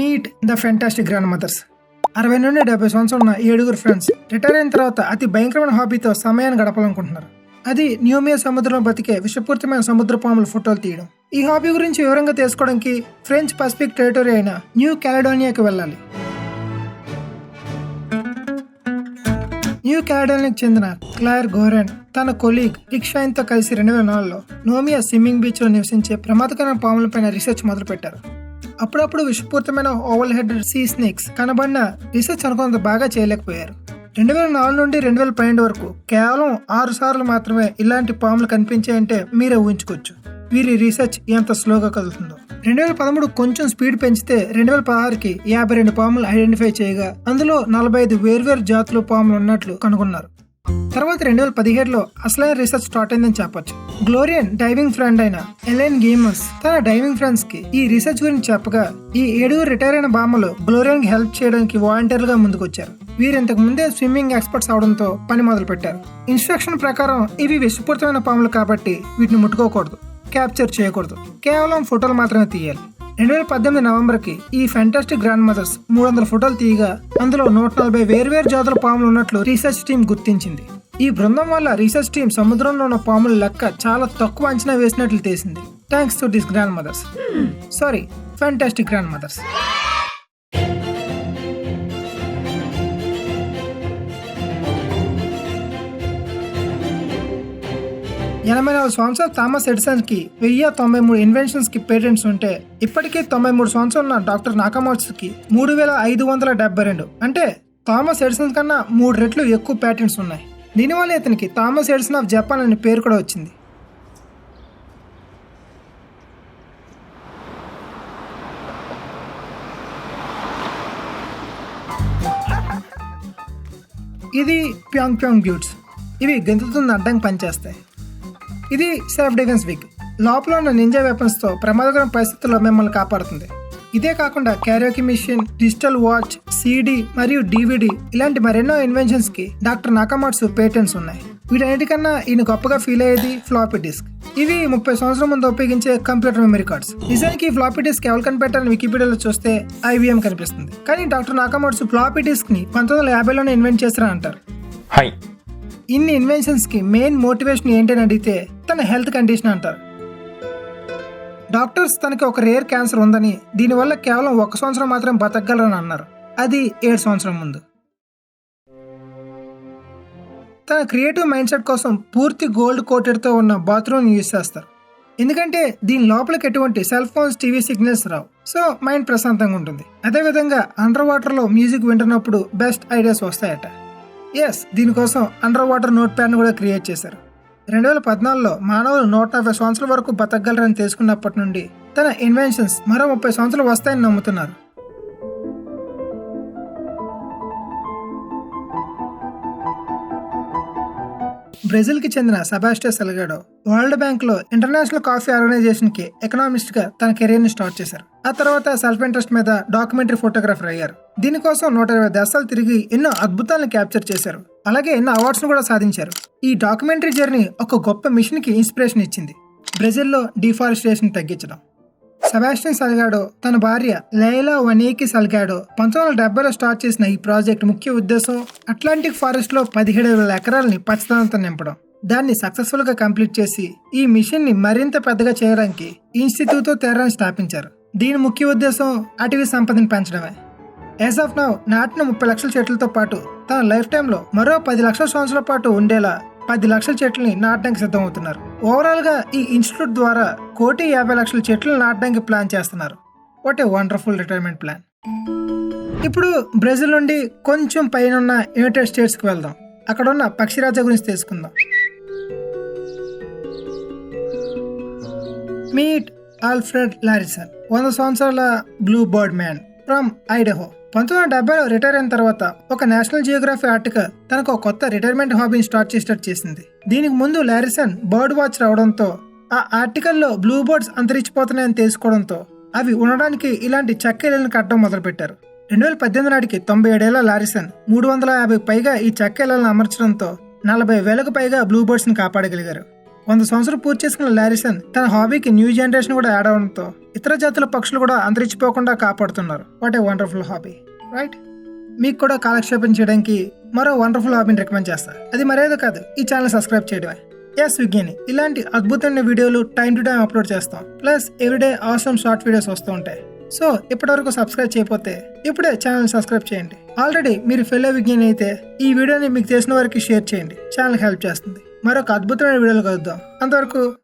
Meet the fantastic grandmothers అరవై నుండి డెబ్బై సంవత్సరాలు ఉన్న ఏడుగురు ఫ్రెండ్స్ రిటైర్ అయిన తర్వాత అతి భయంకరమైన హాబీతో సమయాన్ని గడపాలనుకుంటున్నారు. అది న్యూమియా సముద్రంలో బతికే విషపూరితమైన సముద్ర పాముల ఫోటోలు తీయడం. ఈ హాబీ గురించి వివరంగా తెలుసుకోవడానికి ఫ్రెంచ్ పసిఫిక్ టెరిటరీ అయిన న్యూ క్యాలడోనియాకి వెళ్ళాలి. న్యూ క్యాలడోనియాకి చెందిన క్లైర్ గోరెన్ తన కొలీగ్ రిక్షాయిన్తో కలిసి రెండు వేల నాలుగులో నోమియా స్విమ్మింగ్ బీచ్లో నివసించే ప్రమాదకరమైన పాములపైన రీసెర్చ్ మొదలుపెట్టారు. అప్పుడప్పుడు విషపూరితమైన ఓవల్ హెడ్ సీ స్నేక్స్ కనబడిన రీసెర్చ్ అనుకున్నంత బాగా చేయలేకపోయారు. రెండు వేల నాలుగు నుండి రెండు వేల పన్నెండు వరకు కేవలం ఆరు సార్లు మాత్రమే ఇలాంటి పాములు కనిపించాయంటే మీరే ఊహించుకోవచ్చు. వీరి రీసెర్చ్ ఎంత స్లోగా కదులుతుందో. రెండు వేల పదమూడు కొంచెం స్పీడ్ పెంచితే రెండు వేల పదహారుకి యాభై రెండు పాములు ఐడెంటిఫై చేయగా అందులో నలభై ఐదు వేర్వేరు జాతులు పాములు ఉన్నట్లు కనుగొన్నారు. తర్వాత రెండు వేల పదిహేడులో అసలైన రీసెర్చ్ స్టార్ట్ అయిందని చెప్పొచ్చు. గ్లోరియన్ డైవింగ్ ఫ్రెండ్ అయిన ఎలెన్ గేమర్స్ తన డైవింగ్ ఫ్రెండ్స్కి ఈ రీసెర్చ్ గురించి చెప్పగా ఈ ఏడుగురు రిటైర్ అయిన బామ్మలు గ్లోరియన్కి హెల్ప్ చేయడానికి వాలంటీర్గా ముందుకొచ్చారు. వీరు ఇంతకు ముందే స్విమ్మింగ్ ఎక్స్పర్ట్స్ అవడంతో పని మొదలు పెట్టారు ఇన్స్ట్రక్షన్ ప్రకారం ఇవి విషపూరితమైన పాములు కాబట్టి వీటిని ముట్టుకోకూడదు క్యాప్చర్ చేయకూడదు. కేవలం ఫోటోలు మాత్రమే తీయాలి. రెండు వేల పద్దెనిమిది నవంబర్కి ఈ ఫెంటాస్టిక్ గ్రాండ్ మదర్స్ మూడు వందల ఫోటోలు తీయగా అందులో నూట నలభై వేర్వేరు జాతుల పాములు ఉన్నట్లు రీసెర్చ్ టీం గుర్తించింది. ఈ బృందం వల్ల రీసెర్చ్ టీం సముద్రంలో ఉన్న పాముల లెక్క చాలా తక్కువ అంచనా వేసినట్లు తెలిసింది. Thanks to this grandmothers sorry fantastic grandmothers ఎనభై నాలుగు సంవత్సరాల థామస్ ఎడిసన్కి వెయ్యి తొంభై మూడు ఇన్వెన్షన్స్కి పేటెంట్స్ ఉంటే ఇప్పటికే తొంభై మూడు సంవత్సరాలు ఉన్న డాక్టర్ నాకమోట్స్కి మూడు వేల ఐదు వందల డెబ్బై రెండు. అంటే థామస్ ఎడిసన్ కన్నా మూడు రెట్లు ఎక్కువ పేటెంట్స్ ఉన్నాయి. దీనివల్ల ఇతనికి థామస్ ఎడిసన్ ఆఫ్ జపాన్ అనే పేరు కూడా వచ్చింది. ఇది ప్యాంగ్ ప్యాంగ్ బ్యూట్స్. ఇవి గెంతుతున్న అడ్డంగా పనిచేస్తాయి. ఇది సెల్ఫ్ డిఫెన్స్ విగ్ లోపల ఉన్న నింజా వెపన్స్తో ప్రమాదకర పరిస్థితుల్లో మిమ్మల్ని కాపాడుతుంది. ఇదే కాకుండా karaoke machine digital watch CD మరియు డివిడి ఇలాంటి మరెన్నో ఇన్వెన్షన్స్కి డాక్టర్ నాకమాట్స్ పేటెంట్స్ ఉన్నాయి. వీటన్నిటికన్నా ఈయన గొప్పగా ఫీల్ అయ్యేది ఫ్లాపీ డిస్క్ ఇవి ముప్పై సంవత్సరం ముందు ఉపయోగించే కంప్యూటర్ మెమరీ కార్డ్స్ నిజానికి ఫ్లాపీ డిస్క్ ఎవరు కనిపెట్టారని వికీపీడియాలో చూస్తే ఐవీఎం కనిపిస్తుంది. కానీ డాక్టర్ నాకమాట్స్ ఫ్లాపీ డిస్క్ని పంతొమ్మిది వందల యాభైలోనే ఇన్వెంట్ చేస్తారని అంటారు. ఇన్ని ఇన్వెన్షన్స్కి మెయిన్ మోటివేషన్ ఏంటని అడిగితే తన హెల్త్ కండిషన్ అంటారు. డాక్టర్స్ తనకి ఒక రేర్ క్యాన్సర్ ఉందని దీనివల్ల కేవలం ఒక సంవత్సరం మాత్రం బతకగలరని అన్నారు. అది ఏడు సంవత్సరం ముందు. తన క్రియేటివ్ మైండ్ సెట్ కోసం పూర్తి గోల్డ్ కోటెడ్తో ఉన్న బాత్రూమ్ యూజ్ చేస్తారు. ఎందుకంటే దీని లోపలికి ఎటువంటి సెల్ ఫోన్స్ టీవీ సిగ్నల్స్ రావు. సో మైండ్ ప్రశాంతంగా ఉంటుంది. అదేవిధంగా అండర్ వాటర్లో మ్యూజిక్ వింటున్నప్పుడు బెస్ట్ ఐడియాస్ వస్తాయట. ఎస్ దీనికోసం అండర్ వాటర్ నోట్ ప్యాడ్ కూడా క్రియేట్ చేశారు. రెండు వేల పద్నాలుగులో మానవులు నూట నలభై సంవత్సరాల వరకు బతకగలరని తెలుసుకున్నప్పటి నుండి తన ఇన్వెన్షన్స్ మరో ముప్పై సంవత్సరాలు వస్తాయని నమ్ముతున్నారు. బ్రెజిల్కి చెందిన సెబాస్టియా సెల్గాడో వరల్డ్ బ్యాంక్లో ఇంటర్నేషనల్ కాఫీ ఆర్గనైజేషన్కి ఎకనామిస్ట్గా తన కెరీర్ని స్టార్ట్ చేశారు. ఆ తర్వాత సెల్ఫ్ ఇంట్రెస్ట్ మీద డాక్యుమెంటరీ ఫోటోగ్రాఫర్ అయ్యారు. దీనికోసం నూట ఇరవై దేశాలు తిరిగి ఎన్నో అద్భుతాలను క్యాప్చర్ చేశారు. అలాగే ఎన్నో అవార్డ్స్ను కూడా సాధించారు. ఈ డాక్యుమెంటరీ జర్నీ ఒక గొప్ప మిషన్కి ఇన్స్పిరేషన్ ఇచ్చింది. బ్రెజిల్లో డిఫారెస్టేషన్ తగ్గించడం. Sebastian Salgado. తన భార్య లైలా వనీకి సల్గాడో. పంతొమ్మిది వందల డెబ్బైలో స్టార్ట్ చేసిన ఈ ప్రాజెక్ట్ ముఖ్య ఉద్దేశం అట్లాంటిక్ ఫారెస్ట్లో పదిహేడు వేల ఎకరాలని పచ్చదనంతో నింపడం. దాన్ని సక్సెస్ఫుల్గా కంప్లీట్ చేసి ఈ మిషన్ని మరింత పెద్దగా చేయడానికి ఇన్స్టిట్యూట్ తెరాన్ని స్థాపించారు. దీని ముఖ్య ఉద్దేశం అటవీ సంపదని పెంచడమే. యాజ్ ఆఫ్ నౌ నాటిన ముప్పై లక్షల చెట్లతో పాటు తన లైఫ్ టైంలో మరో పది లక్షల సంవత్సరాల పాటు ఉండేలా పది లక్షల చెట్లని నాటడానికి సిద్ధమవుతున్నారు. ఓవరాల్గా ఈ ఇన్స్టిట్యూట్ ద్వారా కోటి యాభై లక్షల చెట్లు నాటడానికి ప్లాన్ చేస్తున్నారు. What a wonderful retirement plan ఇప్పుడు బ్రెజిల్ నుండి కొంచెం పైన ఉన్న యునైటెడ్ స్టేట్స్కి వెళ్దాం. అక్కడ ఉన్న పక్షిరాజా గురించి తెలుసుకుందాం. మీట్ ఆల్ఫ్రెడ్ లారిసన్ వంద సంవత్సరాల blue bird man from Idaho. పంతొమ్మిది వందల డెబ్బైలో రిటైర్ అయిన తర్వాత ఒక నేషనల్ జియోగ్రఫీ ఆర్టికల్ తనకు ఒక కొత్త రిటైర్మెంట్ హాబీని స్టార్ట్ చేసేటట్టు చేసింది. దీనికి ముందు లారిసన్ బర్డ్ వాచ్ రావడంతో ఆ ఆర్టికల్లో బ్లూ బర్డ్స్ అంతరించిపోతున్నాయని తెలుసుకోవడంతో అవి ఉండడానికి ఇలాంటి చెక్కెలను కట్టడం మొదలుపెట్టారు. రెండు వేల పద్దెనిమిది నాటికి తొంభై ఏడేళ్ళ లారిసన్ మూడు వందల యాభై పైగా ఈ చెక్కెలను అమర్చడంతో నలభై వేలకు పైగా బ్లూ బర్డ్స్ని కాపాడగలిగారు. వంద సంవత్సరాలు పూర్తి చేసుకున్న లారిసన్ తన హాబీకి న్యూ జనరేషన్ కూడా యాడ్ అవడంతో ఇతర జాతుల పక్షులు కూడా అంతరించిపోకుండా కాపాడుతున్నారు. What a wonderful hobby right? మీకు కూడా కాలక్షేపం చేయడానికి మరో వండర్ఫుల్ హాబీని రికమెండ్ చేస్తాను అది మరేదో కాదు ఈ ఛానల్ సబ్స్క్రైబ్ చేయడమే. ఎస్ విజ్ఞాని. ఇలాంటి అద్భుతమైన వీడియోలు టైం టు టైం అప్లోడ్ చేస్తాం. ప్లస్ ఎవ్రీడే అవసరం షార్ట్ వీడియోస్ వస్తూ ఉంటాయి. సో ఇప్పటివరకు సబ్స్క్రైబ్ చేయకపోతే ఇప్పుడే ఛానల్ సబ్స్క్రైబ్ చేయండి. ఆల్రెడీ మీరు ఫెలో విజ్ఞాని అయితే ఈ వీడియోని మీకు తెలిసిన వారికి షేర్ చేయండి. ఛానల్ హెల్ప్ చేస్తుంది. మరొక అద్భుతమైన వీడియోలు కలుద్దాం. అంతవరకు